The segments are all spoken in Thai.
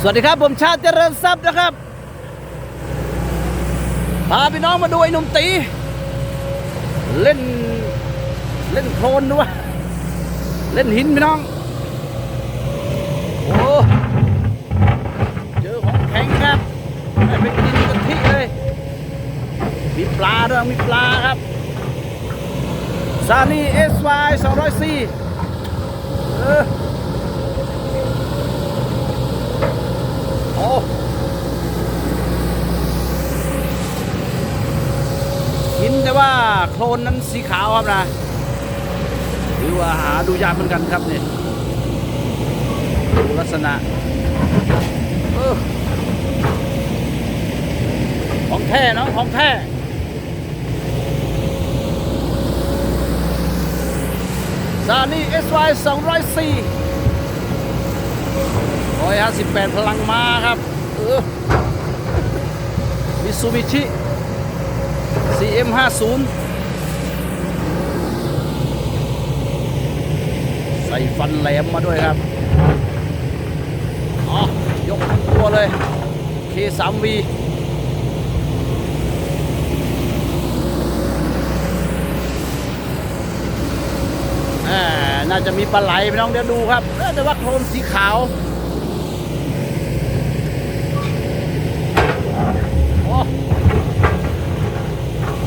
สวัสดีครับ ผมชาติเจริญทรัพย์นะครับ พาพี่น้องมาดูไอ้หนุ่มตี เล่นเล่นโคลนด้วย เล่นหินพี่น้อง โอ้เจอของแข็งครับไปกินกันที่เลย มีปลาด้วยมีปลาครับซานี่เอสวายสองร้อยสี่ีขาวครับนะหรือว่าหาดูยากเหมือนกันครับนี่ดูลักษณะของแท้เนาะของแท้ซานี่ SY 204 158 พลังมาครับมิซูบิชิ CM 50 ใส่ฟันแหลมมาด้วยครับอ๋อยกทั้งตัวเลย K3V น่าจะมีปลาไหลพี่น้องเดี๋ยวดูครับเออแต่ว่าโครนสีขาว โอ้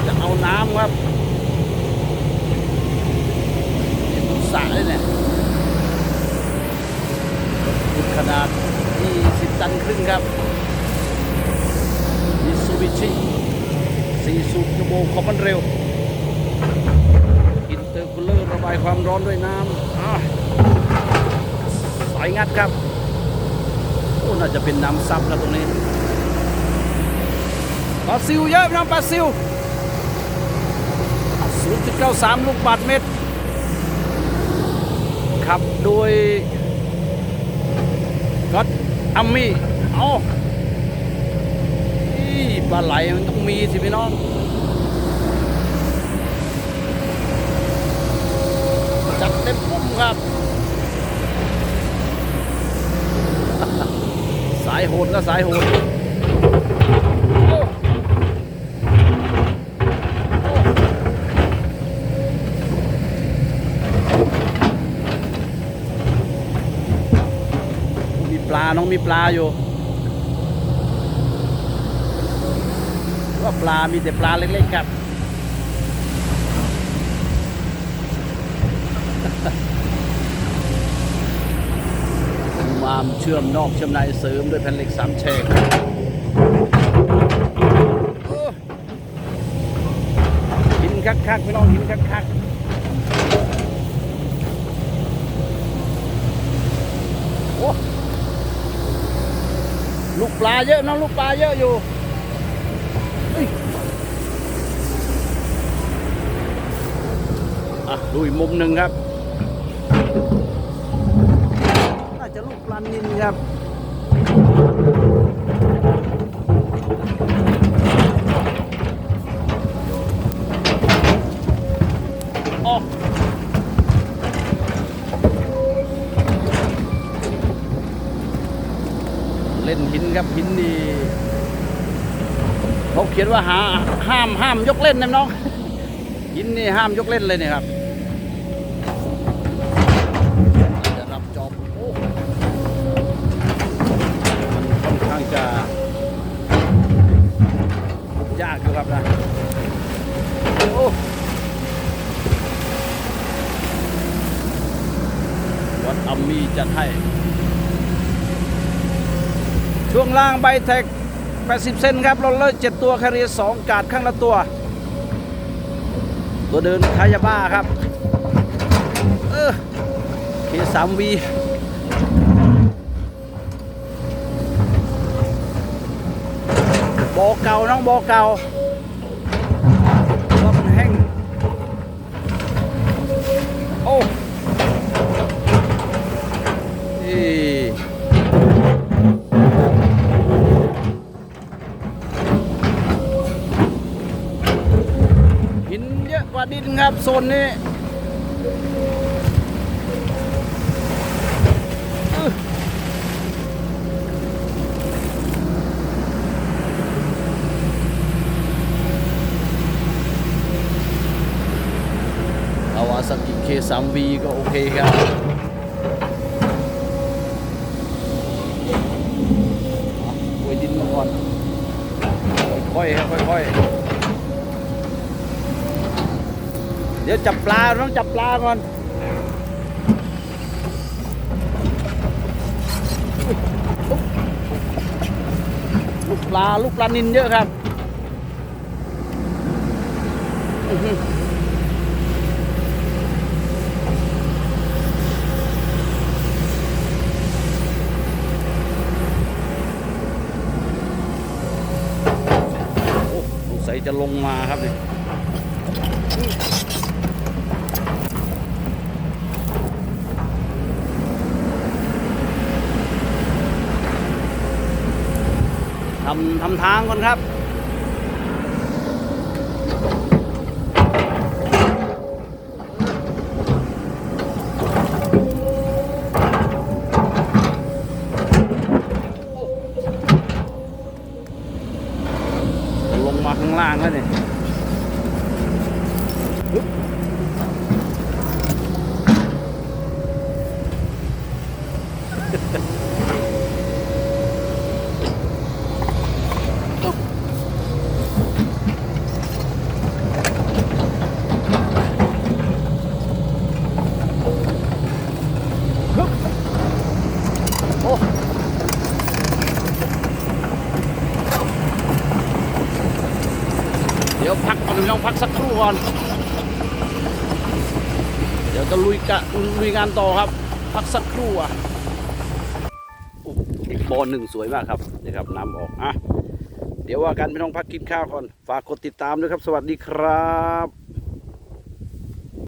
จะเอาน้ำครับเห็นสระเลยเนี่ยขนาด20ตันครึ่งครับมิซูบิ ชิสี่สูบชั่วโมงของมันเร็ว อินเตอร์คูลเลอร์ระบายความร้อนด้วยน้ำสายงัดครับโอ้น่าจะเป็นน้ำซับแล้วตรงนี้ปลาซิวเยอะพี่น้องปลาซิว 0.93 ลูกบาทเมตร ขับโดยก็อดอัมมี่ เอาอี ปลาไหลมันต้องมีสิพี่น้องจัดเต็มปุ่มครับ สายโหดก็สายโหดมีปลา น้องมีปลาอยู่ ว่าปลา มีแต่ปลาเล็กๆครับมามเชื่อมนอกเชื่อมในเสริมด้วยแผ่นเหล็กสามแฉกหินคักคักๆพี่น้องหินคักคักๆโอ้ลูกปลาเยอะน้องลูกปลาเยอะอยู่เฮ้ย อะดูอีกมุมหนึ่งครับน่าจะลูกปลานินครับออกเล่นหินครับหินนี่เขาเขียนว่าหาห้ามห้ามยกเล่นนะน้องหินนี่ห้ามยกเล่นเลยเนี่ยครับ จะรับจอบโอ้มันค่อนข้างจะยากอยู่ครับนะโอ้วัดอัมมีจัดให้ ช่วงล่างใบแท็ก80 เซนครับโรลเลอร์7ตัวคเรียร์2กาดข้างละตัว ตัวเดินคายาบ้าครับ เออเคสามวี อเก่าน้องบอเก่าว่ามันแห้งโอ้อีหินเยอะกว่าดินครับโซนนี้ อ 3V ก็โอเคครับโวยดินมาก่อน ค่อยๆครับค่อยๆ เดี๋ยวจับปลาต้องจับปลาก่อนลูกปลาลูกปลานินเยอะครับอื้อหือโอ้ สัยจะลงมาครับนี่ทำทำทางก่อนครับ ลงมาข้างล่างแล้วเนี่ยฮึบอึ๊บฮึบโอ้ เดี๋ยวพักก่อนต้องพั ก่อน เดี๋ยวจะลุยกะลุยงานต่อครับ พักสักครู่อะอีกบอลหนึ่งสวยมากครับนี่ครับน้ำออกอะเดี๋ยวว่ากันไม่ต้องพักกินข้าวก่อน ฝากกดติดตามด้วยครับ สวัสดีครับ